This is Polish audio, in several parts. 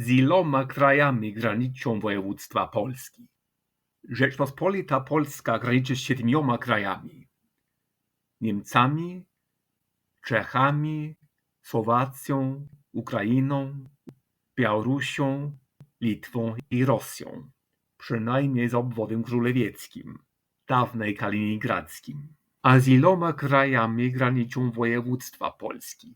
Z iloma krajami graniczą województwa Polski? Rzeczpospolita Polska graniczy z siedmioma krajami. Niemcami, Czechami, Słowacją, Ukrainą, Białorusią, Litwą i Rosją. Przynajmniej z obwodem królewieckim, dawnej kaliningradzkim. A z iloma krajami graniczą województwa Polski?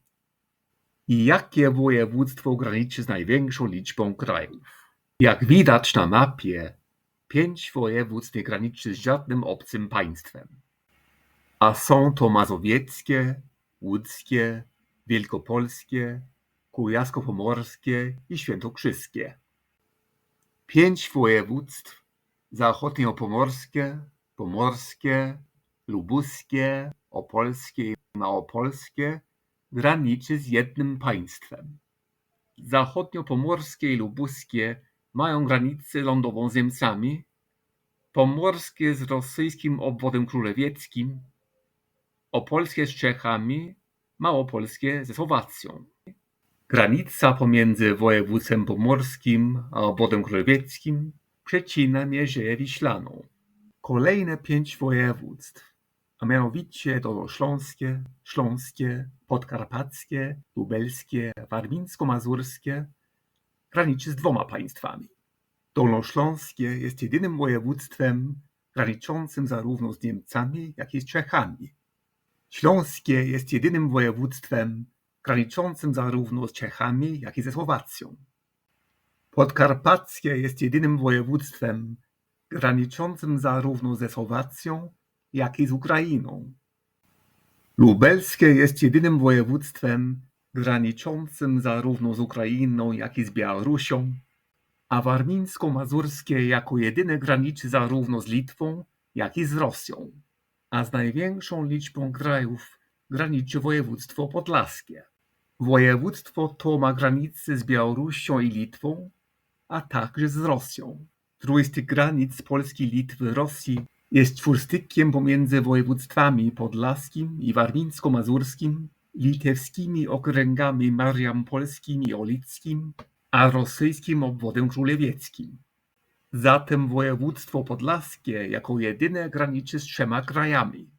Jakie województwo graniczy z największą liczbą krajów? Jak widać na mapie, pięć województw nie graniczy z żadnym obcym państwem. A są to mazowieckie, łódzkie, wielkopolskie, kujawsko-pomorskie i świętokrzyskie. Pięć województw zachodniopomorskie, pomorskie, lubuskie, opolskie i małopolskie graniczy z jednym państwem. Zachodniopomorskie i lubuskie mają granicę lądową z Niemcami, pomorskie z rosyjskim obwodem królewieckim, opolskie z Czechami, małopolskie ze Słowacją. Granica pomiędzy województwem pomorskim a obwodem królewieckim przecina Mierzeję Wiślaną. Kolejne pięć województw, a mianowicie dolnośląskie, śląskie, podkarpackie, lubelskie, warmińsko-mazurskie, graniczy z dwoma państwami. Dolnośląskie jest jedynym województwem graniczącym zarówno z Niemcami, jak i z Czechami. Śląskie jest jedynym województwem graniczącym zarówno z Czechami, jak i ze Słowacją. Podkarpackie jest jedynym województwem graniczącym zarówno ze Słowacją, jak i z Ukrainą. Lubelskie jest jedynym województwem graniczącym zarówno z Ukrainą, jak i z Białorusią, a warmińsko-mazurskie jako jedyne graniczy zarówno z Litwą, jak i z Rosją, a z największą liczbą krajów graniczy województwo podlaskie. Województwo to ma granice z Białorusią i Litwą, a także z Rosją. Tych granic Polski, Litwy, Rosji jest czwórstykiem pomiędzy województwami podlaskim i warmińsko-mazurskim, litewskimi okręgami mariampolskim i olickim, a rosyjskim obwodem królewieckim. Zatem województwo podlaskie jako jedyne graniczy z trzema krajami.